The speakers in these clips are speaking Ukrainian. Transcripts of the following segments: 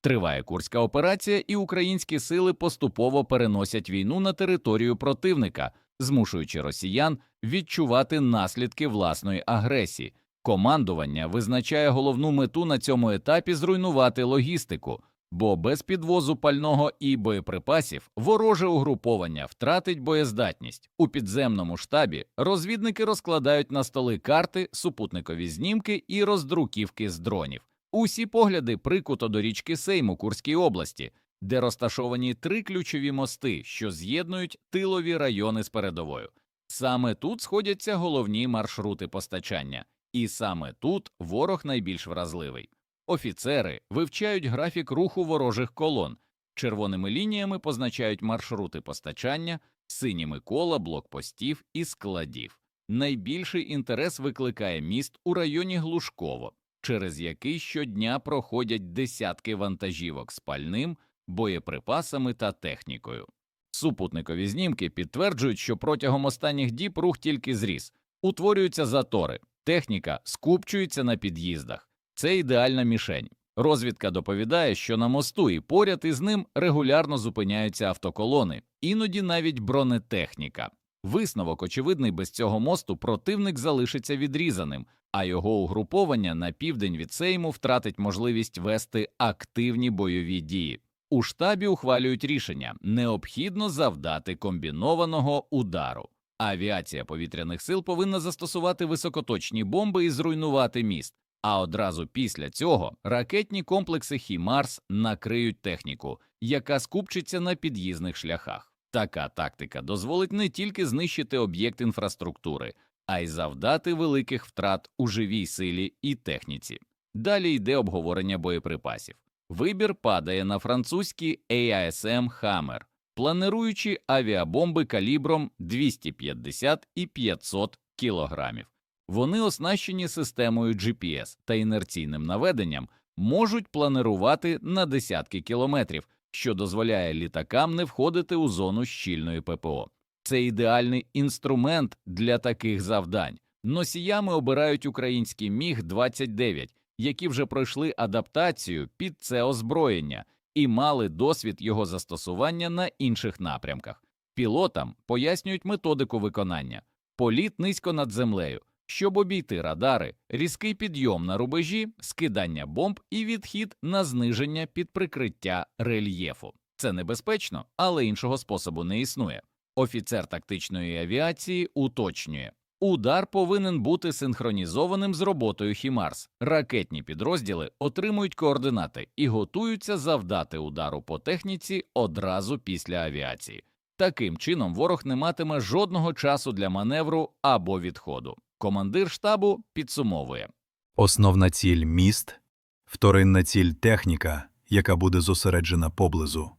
Триває курська операція, і українські сили поступово переносять війну на територію противника, змушуючи росіян відчувати наслідки власної агресії. Командування визначає головну мету на цьому етапі зруйнувати логістику, бо без підвозу пального і боєприпасів вороже угруповання втратить боєздатність. У підземному штабі розвідники розкладають на столи карти, супутникові знімки і роздруківки з дронів. Усі погляди прикуто до річки Сейм у Курській області, де розташовані три ключові мости, що з'єднують тилові райони з передовою. Саме тут сходяться головні маршрути постачання, і саме тут ворог найбільш вразливий. Офіцери вивчають графік руху ворожих колон, червоними лініями позначають маршрути постачання, синіми кола блокпостів і складів. Найбільший інтерес викликає міст у районі Глушково, через який щодня проходять десятки вантажівок з пальним, боєприпасами та технікою. Супутникові знімки підтверджують, що протягом останніх діб рух тільки зріс, утворюються затори, техніка скупчується на під'їздах. Це ідеальна мішень. Розвідка доповідає, що на мосту і поряд із ним регулярно зупиняються автоколони, іноді навіть бронетехніка. Висновок очевидний без цього мосту противник залишиться відрізаним, а його угруповання на південь від Сейму втратить можливість вести активні бойові дії. У штабі ухвалюють рішення необхідно завдати комбінованого удару. Авіація повітряних сил повинна застосувати високоточні бомби і зруйнувати міст. А одразу після цього ракетні комплекси Хімарс накриють техніку, яка скупчиться на під'їзних шляхах. Така тактика дозволить не тільки знищити об'єкт інфраструктури, а й завдати великих втрат у живій силі і техніці. Далі йде обговорення боєприпасів. Вибір падає на французькі AISM Hammer, плануючи авіабомби калібром 250 і 500 кілограмів. Вони оснащені системою GPS та інерційним наведенням, можуть планирувати на десятки кілометрів, що дозволяє літакам не входити у зону щільної ППО. Це ідеальний інструмент для таких завдань. Носіями обирають українські міг 29 які вже пройшли адаптацію під це озброєння і мали досвід його застосування на інших напрямках. Пілотам пояснюють методику виконання, політ низько над землею, щоб обійти радари, різкий підйом на рубежі, скидання бомб і відхід на зниження під прикриття рельєфу. Це небезпечно, але іншого способу не існує. Офіцер тактичної авіації уточнює. Удар повинен бути синхронізованим з роботою Хімарс. Ракетні підрозділи отримують координати і готуються завдати удару по техніці одразу після авіації. Таким чином, ворог не матиме жодного часу для маневру або відходу. Командир штабу підсумовує. Основна ціль міст, вторинна ціль техніка, яка буде зосереджена поблизу.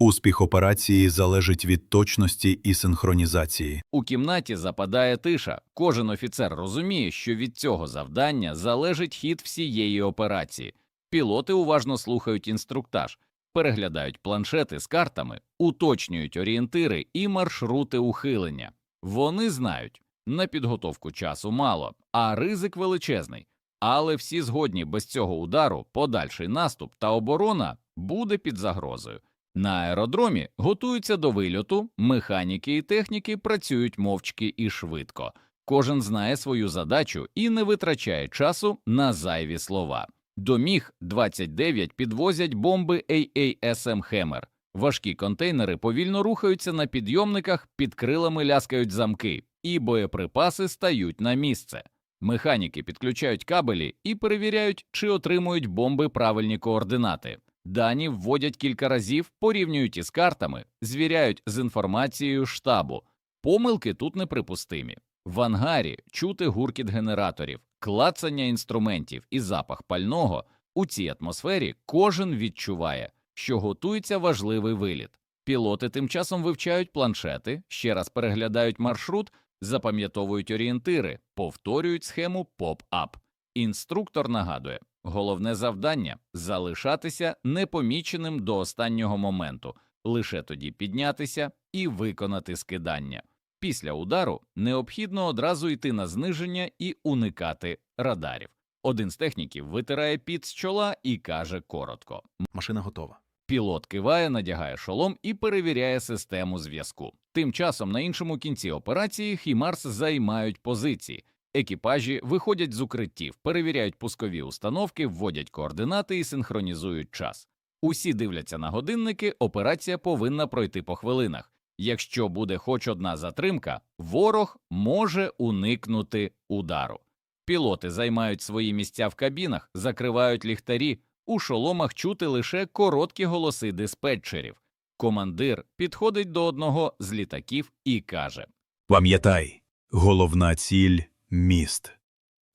Успіх операції залежить від точності і синхронізації. У кімнаті западає тиша. Кожен офіцер розуміє, що від цього завдання залежить хід всієї операції. Пілоти уважно слухають інструктаж, переглядають планшети з картами, уточнюють орієнтири і маршрути ухилення. Вони знають, на підготовку часу мало, а ризик величезний. Але всі згодні без цього удару подальший наступ та оборона буде під загрозою. На аеродромі готуються до вильоту, механіки і техніки працюють мовчки і швидко. Кожен знає свою задачу і не витрачає часу на зайві слова. До міг 29 підвозять бомби AASM Hammer. Важкі контейнери повільно рухаються на підйомниках, під крилами ляскають замки, і боєприпаси стають на місце. Механіки підключають кабелі і перевіряють, чи отримують бомби правильні координати. Дані вводять кілька разів, порівнюють із картами, звіряють з інформацією штабу. Помилки тут неприпустимі. В ангарі чути гуркіт генераторів, клацання інструментів і запах пального. У цій атмосфері кожен відчуває, що готується важливий виліт. Пілоти тим часом вивчають планшети, ще раз переглядають маршрут, запам'ятовують орієнтири, повторюють схему поп-ап. Інструктор нагадує, головне завдання залишатися непоміченим до останнього моменту, лише тоді піднятися і виконати скидання. Після удару необхідно одразу йти на зниження і уникати радарів. Один з техніків витирає піт з чола і каже коротко. Машина готова. Пілот киває, надягає шолом і перевіряє систему зв'язку. Тим часом на іншому кінці операції Хімарс займають позиції. Екіпажі виходять з укриттів, перевіряють пускові установки, вводять координати і синхронізують час. Усі дивляться на годинники, операція повинна пройти по хвилинах. Якщо буде хоч одна затримка, ворог може уникнути удару. Пілоти займають свої місця в кабінах, закривають ліхтарі, у шоломах чути лише короткі голоси диспетчерів. Командир підходить до одного з літаків і каже: Пам'ятай, головна ціль міст.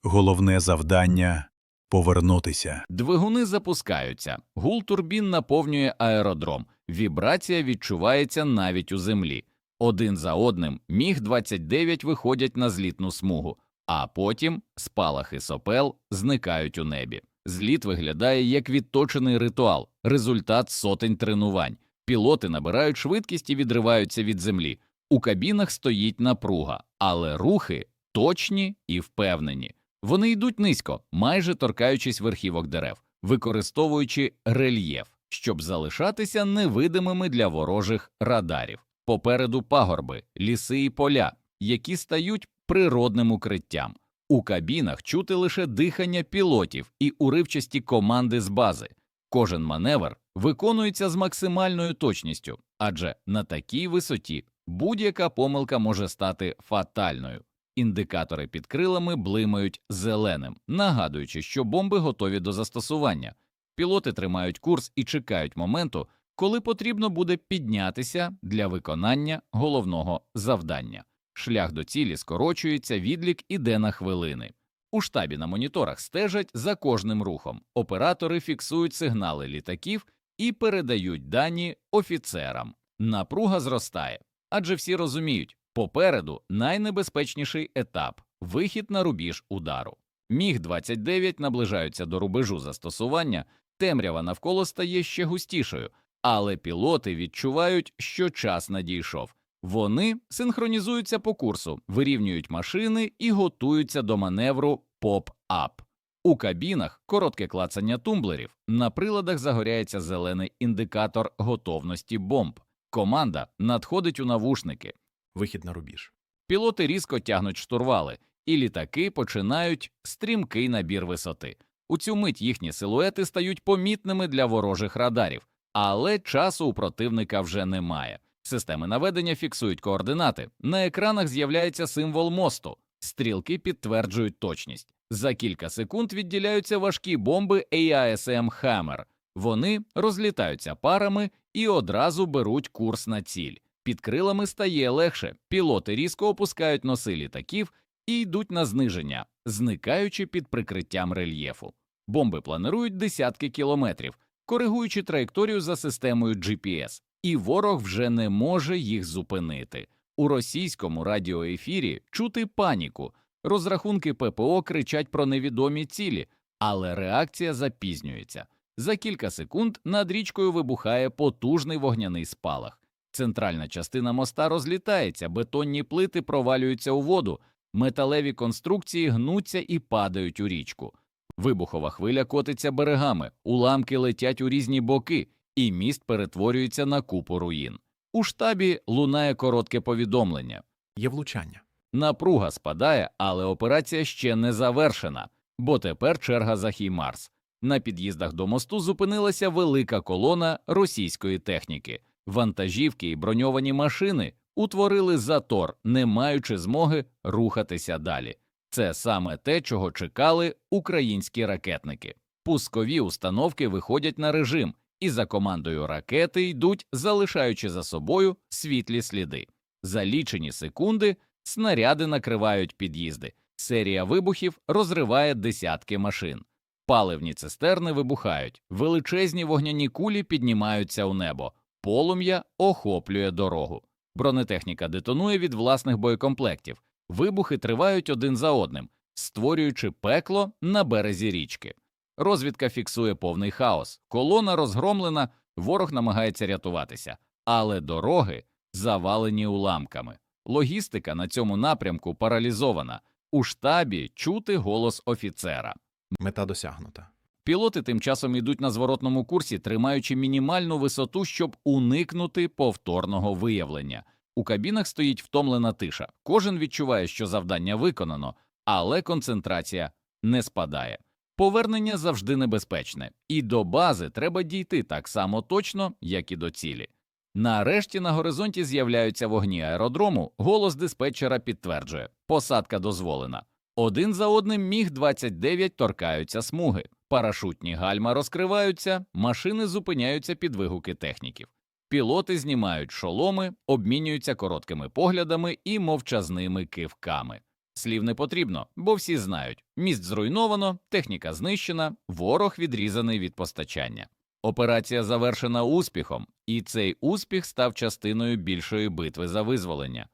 Головне завдання повернутися. Двигуни запускаються, гул турбін наповнює аеродром, вібрація відчувається навіть у землі. Один за одним міг 29 виходять на злітну смугу, а потім спалахи сопел зникають у небі. Зліт виглядає як відточений ритуал, результат сотень тренувань. Пілоти набирають швидкість і відриваються від землі. У кабінах стоїть напруга, але рухи точні і впевнені. Вони йдуть низько, майже торкаючись верхівок дерев, використовуючи рельєф, щоб залишатися невидимими для ворожих радарів. Попереду пагорби, ліси і поля, які стають природним укриттям. У кабінах чути лише дихання пілотів і уривчасті команди з бази. Кожен маневр виконується з максимальною точністю, адже на такій висоті будь-яка помилка може стати фатальною. Індикатори під крилами блимають зеленим, нагадуючи, що бомби готові до застосування. Пілоти тримають курс і чекають моменту, коли потрібно буде піднятися для виконання головного завдання. Шлях до цілі скорочується, відлік іде на хвилини. У штабі на моніторах стежать за кожним рухом. Оператори фіксують сигнали літаків і передають дані офіцерам. Напруга зростає, адже всі розуміють, попереду найнебезпечніший етап вихід на рубіж удару. Міг 29 наближаються до рубежу застосування, темрява навколо стає ще густішою, але пілоти відчувають, що час надійшов. Вони синхронізуються по курсу, вирівнюють машини і готуються до маневру поп-ап. У кабінах коротке клацання тумблерів, на приладах загоряється зелений індикатор готовності бомб. Команда надходить у навушники. Вихід на рубіж. Пілоти різко тягнуть штурвали, і літаки починають стрімкий набір висоти. У цю мить їхні силуети стають помітними для ворожих радарів, але часу у противника вже немає. Системи наведення фіксують координати. На екранах з'являється символ мосту. Стрілки підтверджують точність. За кілька секунд відділяються важкі бомби AISM Hammer. Вони розлітаються парами і одразу беруть курс на ціль. Під крилами стає легше. Пілоти різко опускають носи літаків і йдуть на зниження, зникаючи під прикриттям рельєфу. Бомби планують десятки кілометрів, коригуючи траєкторію за системою GPS, і ворог вже не може їх зупинити. У російському радіоефірі чути паніку. Розрахунки ППО кричать про невідомі цілі, але реакція запізнюється. За кілька секунд над річкою вибухає потужний вогняний спалах. Центральна частина моста розлітається, бетонні плити провалюються у воду, металеві конструкції гнуться і падають у річку. Вибухова хвиля котиться берегами, уламки летять у різні боки, і міст перетворюється на купу руїн. У штабі лунає коротке повідомлення. Є влучання. Напруга спадає, але операція ще не завершена, бо тепер черга за Хімарс. На під'їздах до мосту зупинилася велика колона російської техніки. Вантажівки і броньовані машини утворили затор, не маючи змоги рухатися далі. Це саме те, чого чекали українські ракетники. Пускові установки виходять на режим, і за командою ракети йдуть, залишаючи за собою світлі сліди. За лічені секунди снаряди накривають під'їзди. Серія вибухів розриває десятки машин. Паливні цистерни вибухають, величезні вогняні кулі піднімаються у небо, полум'я охоплює дорогу. Бронетехніка детонує від власних боєкомплектів. Вибухи тривають один за одним, створюючи пекло на березі річки. Розвідка фіксує повний хаос. Колона розгромлена, ворог намагається рятуватися, але дороги завалені уламками. Логістика на цьому напрямку паралізована. У штабі чути голос офіцера. Мета досягнута. Пілоти тим часом ідуть на зворотному курсі, тримаючи мінімальну висоту, щоб уникнути повторного виявлення. У кабінах стоїть втомлена тиша. Кожен відчуває, що завдання виконано, але концентрація не спадає. Повернення завжди небезпечне, і до бази треба дійти так само точно, як і до цілі. Нарешті на горизонті з'являються вогні аеродрому, голос диспетчера підтверджує – посадка дозволена. Один за одним Міг-29 торкаються смуги, парашутні гальма розкриваються, машини зупиняються під вигуки техніків. Пілоти знімають шоломи, обмінюються короткими поглядами і мовчазними кивками. Слів не потрібно, бо всі знають – міст зруйновано, техніка знищена, ворог відрізаний від постачання. Операція завершена успіхом, і цей успіх став частиною більшої битви за визволення.